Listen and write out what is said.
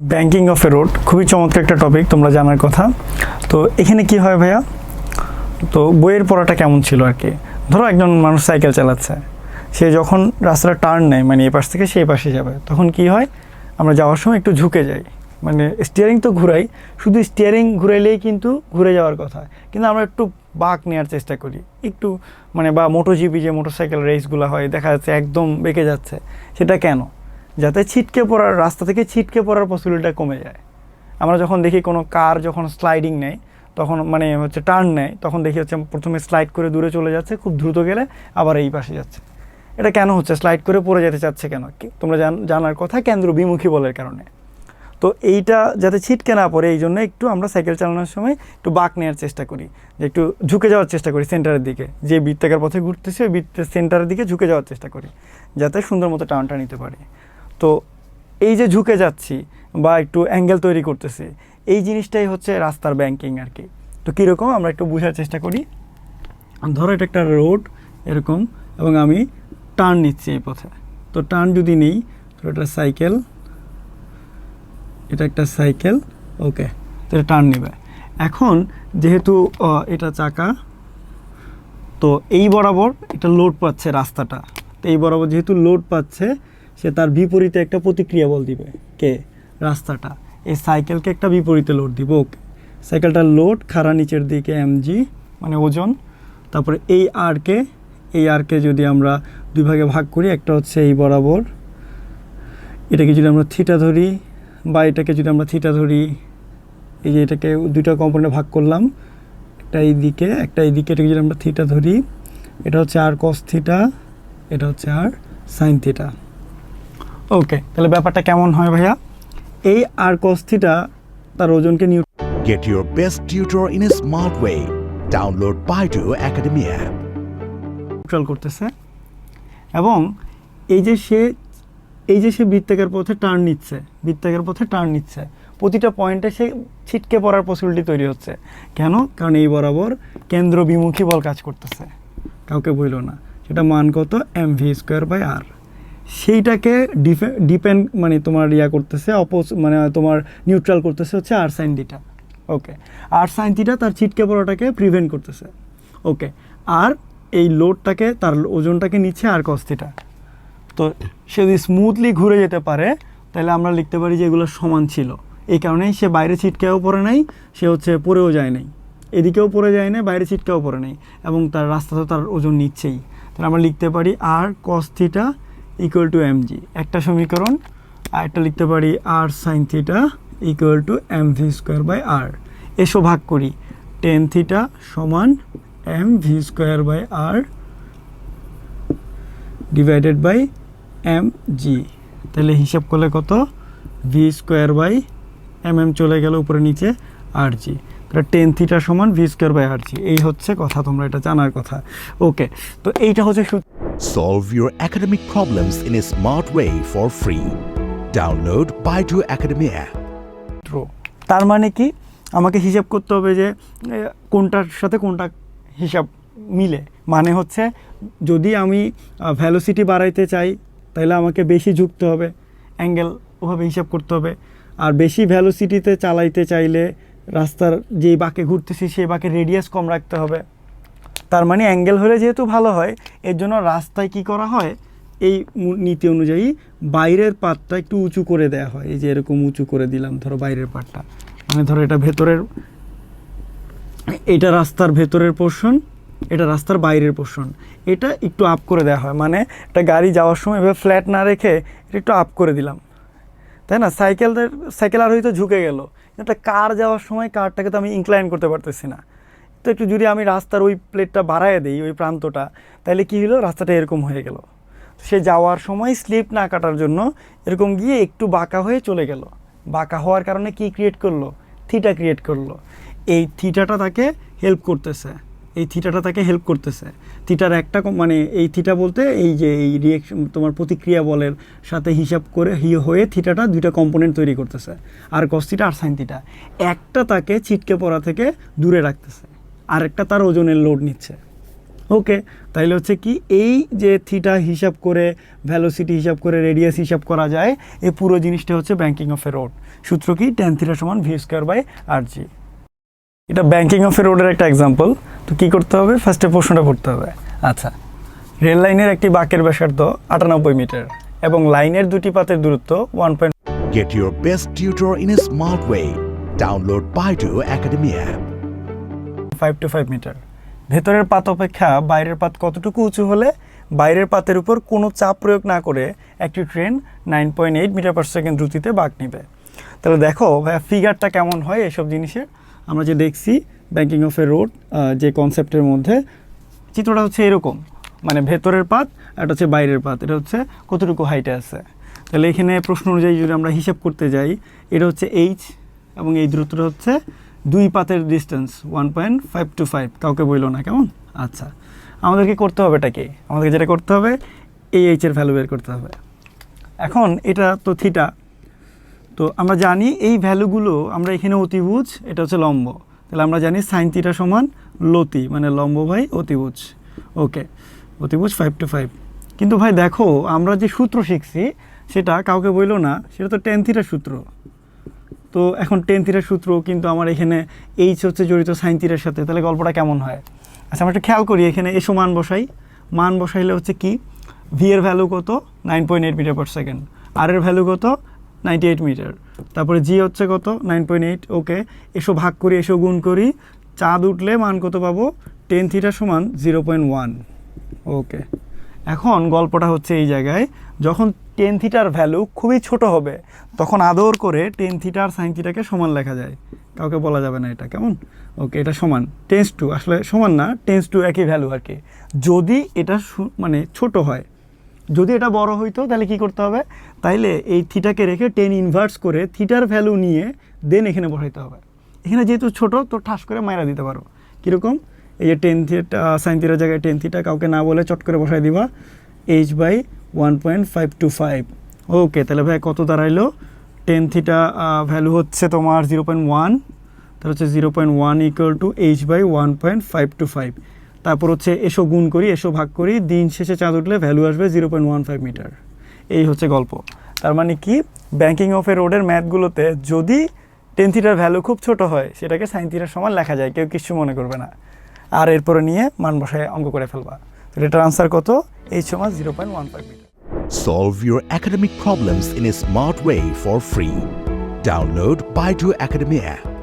Banking of A road, খুবই চমৎকার একটা টপিক তোমরা জানার কথা। তো এখানে কি হয় ভাইয়া? তো বইয়ের পড়াটা কেমন ছিল আর কি? ধরো একজন মানুষ সাইকেল চালাচ্ছে, সে যখন রাস্তাটা টার্ন নেয় মানে এই পাশ থেকে সেই পাশে যাবে, তখন কি হয়? আমরা যাওয়ার সময় একটু ঝুঁকে যাই। মানে স্টিয়ারিং তো ঘুরাই, শুধু স্টিয়ারিং ঘুরাইলেই কিন্তু ঘুরে যাওয়ার কথা। কিন্তু আমরা একটু বাঁক নেওয়ার চেষ্টা করি। একটু মানে বা মোটো জিপি যে মোটরসাইকেল রেসগুলো হয়, দেখা যাচ্ছে একদম বেঁকে যাচ্ছে। সেটা কেন? যাতে ছিটকে পড়ার, রাস্তা থেকে ছিটকে পড়ার পসিবিলিটিটা কমে যায়। আমরা যখন দেখি কোনো কার যখন স্লাইডিং নেয়, তখন মানে হচ্ছে টার্ন নেয়, তখন দেখি হচ্ছে প্রথমে স্লাইড করে দূরে চলে যাচ্ছে, খুব দ্রুত গেলে আবার এই পাশে যাচ্ছে। এটা কেন হচ্ছে? স্লাইড করে পড়ে যেতে চাচ্ছে কেন? তোমরা জান- জানার কথা কেন্দ্র বিমুখী বলের কারণে। তো এইটা যাতে ছিটকে না পড়ে, এই জন্য একটু আমরা সাইকেল চালানোর সময় একটু বাঁক নেওয়ার চেষ্টা করি। যে একটু ঝুঁকে যাওয়ার চেষ্টা করি সেন্টারের দিকে। যে বৃত্তাকার পথে ঘুরতেছে, ওই বৃত্তের সেন্টারের দিকে ঝুঁকে যাওয়ার চেষ্টা করি, যাতে সুন্দর মতো টার্নটা নিতে পারি। তো এই যে ঝুঁকে যাচ্ছি বা একটু অ্যাঙ্গেল তৈরি করতেছি, এই জিনিসটাই হচ্ছে রাস্তার ব্যাংকিং আর কি। তো কীরকম? আমরা একটু বোঝার চেষ্টা করি। ধরো এটা একটা রোড এরকম, এবং আমি টার্ন নিচ্ছি এই পথে। তো টার্ন যদি নেই তো এটা সাইকেল এটা একটা সাইকেল ওকে তো এটা টার্ন নেবে। এখন যেহেতু এটা চাকা, তো এই বরাবর এটা লোড পাচ্ছে রাস্তাটা। তো এই বরাবর যেহেতু লোড পাচ্ছে সে তার বিপরীতে একটা প্রতিক্রিয়া বল দিবে। কে? রাস্তাটা। এই সাইকেলকে একটা বিপরীতে লোড দিব, ওকে। সাইকেলটার লোড খাড়া নিচের দিকে এমজি মানে ওজন। তারপরে এই আরকে এই আরকে যদি আমরা দুই ভাগে ভাগ করি, একটা হচ্ছে এই বরাবর। এটাকে যদি আমরা থিটা ধরি, বা এটাকে যদি আমরা থিটা ধরি, এই যে এটাকে দুইটা কম্পোনেন্টে ভাগ করলাম, একটা এই দিকে, একটা এই দিকে এটাকে যদি আমরা থিটা ধরি, এটা হচ্ছে আর কস থিটা এটা হচ্ছে আর সাইন থিটা ওকে তাহলে ব্যাপারটা কেমন হয় ভাইয়া? এই আর কস থিটা তার ওজনকে Get your best tutor in a smart way. Download Baidu Academy app neutral করতেছে। এবং এই যে সে এই যে সে বৃত্তাকার পথে টার্ন নিচ্ছে বৃত্তাকার পথে টার্ন নিচ্ছে প্রতিটা পয়েন্টে সে ছিটকে পড়ার পসিবিলিটি তৈরি হচ্ছে। কেন? কারণ এই বরাবর কেন্দ্র বিমুখী বল কাজ করতেছে। কাউকে বইল না। সেটা মান কত? M V square by R সেইটাকে ডিপেন্ড মানে তোমার ইয়া করতেছে অপোজ মানে তোমার নিউট্রাল করতেছে হচ্ছে R sine theta okay R sine theta তার ছিটকে পড়াটাকে প্রিভেন্ট করতেছে। ওকে আর এই লোডটাকে তার ওজনটাকে নিচ্ছে আর কস্তিটা তো সে যদি স্মুথলি ঘুরে যেতে পারে, তাহলে আমরা লিখতে পারি যে এগুলো সমান ছিল। এই কারণে সে বাইরে ছিটকেও পড়ে নাই, সে হচ্ছে পড়েও যায় নাই। এদিকেও পড়ে যায় না বাইরে ছিটকেও পড়ে নাই। এবং তার রাস্তা তো তার ওজন নিচ্ছেই। তাহলে আমরা লিখতে পারি R cos theta equal to M G একটা সমীকরণ, আর একটা লিখতে পারি R sine theta equal to M V square by R এসো ভাগ করি। টেন থিটা সমান M V square by R divided by M G তাহলে হিসাব করলে কত? V square by M M চলে গেল উপরে নিচে আর জি তাহলে টেন থিটা সমান V square by R G এই হচ্ছে কথা, তোমরা এটা জানার কথা। ওকে তো এইটা হচ্ছে Solve your academic problems in a smart way for free. Download Baidu Academy app. তার মানে কি? আমাকে হিসাব করতে হবে যে কোনটার সাথে কোনটা হিসাব মিলে। মানে হচ্ছে, যদি আমি ভ্যালোসিটি বাড়াইতে চাই, তাহলে আমাকে বেশি ঝুঁকতে হবে অ্যাঙ্গেল ওভাবে হিসাব করতে হবে। আর বেশি ভ্যালোসিটিতে চালাইতে চাইলে, রাস্তার যেই বাঁকে ঘুরতেছি, সেই বাঁকে রেডিয়াস কম রাখতে হবে। তার মানে অ্যাঙ্গেল হলে যেহেতু ভালো হয়, এর জন্য রাস্তায় কি করা হয়? এই নীতি অনুযায়ী বাইরের পাতটা একটু উঁচু করে দেওয়া হয়। এই যে এরকম উঁচু করে দিলাম, ধরো বাইরের পাটটা মানে ধরো এটা ভেতরের, এটা রাস্তার ভেতরের পোর্শন এটা রাস্তার বাইরের পোর্শন এটা একটু আপ করে দেওয়া হয়। মানে একটা গাড়ি যাওয়ার সময় এভাবে ফ্ল্যাট না রেখে এটা একটু আপ করে দিলাম। তাই না? সাইকেলদের, সাইকেল আর হয়তো ঝুঁকে গেল। একটা কার যাওয়ার সময় কারটাকে তো আমি ইনক্লাইন করতে পারতেছি না। তো একটু যদি আমি রাস্তার ওই প্লেটটা বাড়ায় দিই, ওই প্রান্তটা তাহলে কি হলো রাস্তাটা এরকম হয়ে গেল। সে যাওয়ার সময় স্লিপ না কাটার জন্য এরকম গিয়ে একটু বাঁকা হয়ে চলে গেল। বাঁকা হওয়ার কারণে কি ক্রিয়েট করল? থিটা ক্রিয়েট করল। এই থিটাটা তাকে হেল্প করতেছে। এই থিটাটা তাকে হেল্প করতেছে। থিটার একটা মানে এই থিটা বলতে এই যে এই রিয়েকশন তোমার প্রতিক্রিয়া বলের সাথে হিসাব করে হি- হয়ে থিটাটা দুইটা কম্পোনেন্ট তৈরি করতেছে। আর কস্তিটা আর সাইন থিটা একটা তাকে ছিটকে পড়া থেকে দূরে রাখতেছে। আরেকটা তার ওজনের লোড নিচ্ছে। ওকে তাইলে হচ্ছে কি এই যে থিটা হিসাব করে ভ্যালোসিটি হিসাব করে রেডিয়াস হিসাব করা যায়, এই পুরো জিনিসটা হচ্ছে ব্যাংকিং অফ এ রোড সূত্র কি? টেন থিটা সমান V square by R G এটা ব্যাংকিং অফ এ রোডের একটা এক্সাম্পল তো কী করতে হবে? ফার্স্টে প্রশ্নটা পড়তে হবে। আচ্ছা রেল লাইনের একটি বাঁকের ব্যাসার্ধ আটানব্বই মিটার এবং লাইনের দুটি পাতের দূরত্ব one point Get your best in in a smart way. Download Baidu academy app. Five two five metre ভেতরের পাত অপেক্ষা বাইরের পাত কতটুকু উঁচু হলে বাইরের পাতের উপর কোনো চাপ প্রয়োগ না করে একটি train nine point eight metre per second দ্রুতিতে বাঁক নিবে। তাহলে দেখো ভাইয়া ফিগারটা কেমন হয় এসব জিনিসের? আমরা যে দেখছি ব্যাঙ্কিং অফ এ রোড যে কনসেপ্টের মধ্যে, চিত্রটা হচ্ছে এরকম। মানে ভেতরের পাত এটা হচ্ছে বাইরের পাত। এটা হচ্ছে কতটুকু হাইটে আছে। তাহলে এখানে প্রশ্ন অনুযায়ী যদি আমরা হিসাব করতে যাই, এটা হচ্ছে এইচ এবং এই দূরত্বটা হচ্ছে দুই পাতের distance one point five two five কাউকে বইল না, কেমন? আচ্ছা আমাদেরকে করতে হবে এটাকে আমাদেরকে যেটা করতে হবে এই এইচের ভ্যালু বের করতে হবে। এখন এটা তো থিটা তো আমরা জানি এই ভ্যালুগুলো আমরা এখানে অতিভুজ, এটা হচ্ছে লম্ব। তাহলে আমরা জানি সাইন থিটা সমান লতি মানে লম্ব ভাই অতিভুজ। ওকে অতিভুজ ফাইভ টু ফাইভ কিন্তু ভাই দেখো, আমরা যে সূত্র শিখছি, সেটা কাউকে বইলো না, সেটা তো টেন থিটার সূত্র। তো এখন টেন থিটার সূত্র কিন্তু আমার এখানে এইচ হচ্ছে জড়িত সাইন থিটার সাথে, তাহলে গল্পটা কেমন হয়? আচ্ছা আমরা একটু খেয়াল করি, এখানে এসো মান বসাই। মান বসাইলে হচ্ছে কি? ভি এর ভ্যালু কত? Nine point eight metre per second R এর ভ্যালু কত? নাইনটি এইট মিটার তারপরে জি হচ্ছে কত? নাইন পয়েন্ট এইট ওকে এসো ভাগ করি, এসো গুণ করি। চাঁদ উঠলে মান কত পাবো? টেন থিটার সমান জিরো পয়েন্ট ওয়ান ওকে এখন গল্পটা হচ্ছে এই জায়গায়, যখন টেন থিটার ভ্যালু খুবই ছোট হবে, তখন আদর করে টেন থিটার সাইন থিটাকে সমান লেখা যায়। কাউকে বলা যাবে না এটা, কেমন? ওকে এটা সমান। টেন্স টু আসলে সমান না টেন্স টু একই ভ্যালু আর কি। যদি এটা মানে ছোট হয়, যদি এটা বড় হইতো, তাহলে কি করতে হবে? তাইলে এই থিটাকে রেখে টেন ইনভার্স করে থিটার ভ্যালু নিয়ে দেন এখানে বসাইতে হবে। এখানে যেহেতু ছোট, তো ঠাস করে মাইরা দিতে পারো। কীরকম? এই যে টেন থিটা সাইন থিটার জায়গায় টেন থিটা কাউকে না বলে চট করে বসাই দিবা। H by one point five two five okay তাহলে ভাই কত দাঁড়াইলো? টেন থিটা ভ্যালু হচ্ছে তোমার জিরো পয়েন্ট ওয়ান তাহলে হচ্ছে zero point one equal to H by one point five two five তারপর হচ্ছে এসো গুণ করি, এসো ভাগ করি, দিন শেষে চাঁদ উঠলে ভ্যালু আসবে zero point one five metre এই হচ্ছে গল্প। তার মানে কি? ব্যাঙ্কিং অফ এ রোডের ম্যাথগুলোতে যদি টেন থিটার ভ্যালু খুব ছোট হয়, সেটাকে সাইন থিটার সমান লেখা যায়। কেউ কিছু মনে করবে না। আর এরপরে নিয়ে মান বসায় অঙ্ক করে ফেলবা এটার আনসার কত এই সমান zero point one five metre Solve your academic problems in a smart way for free. Download Baidu Academy app.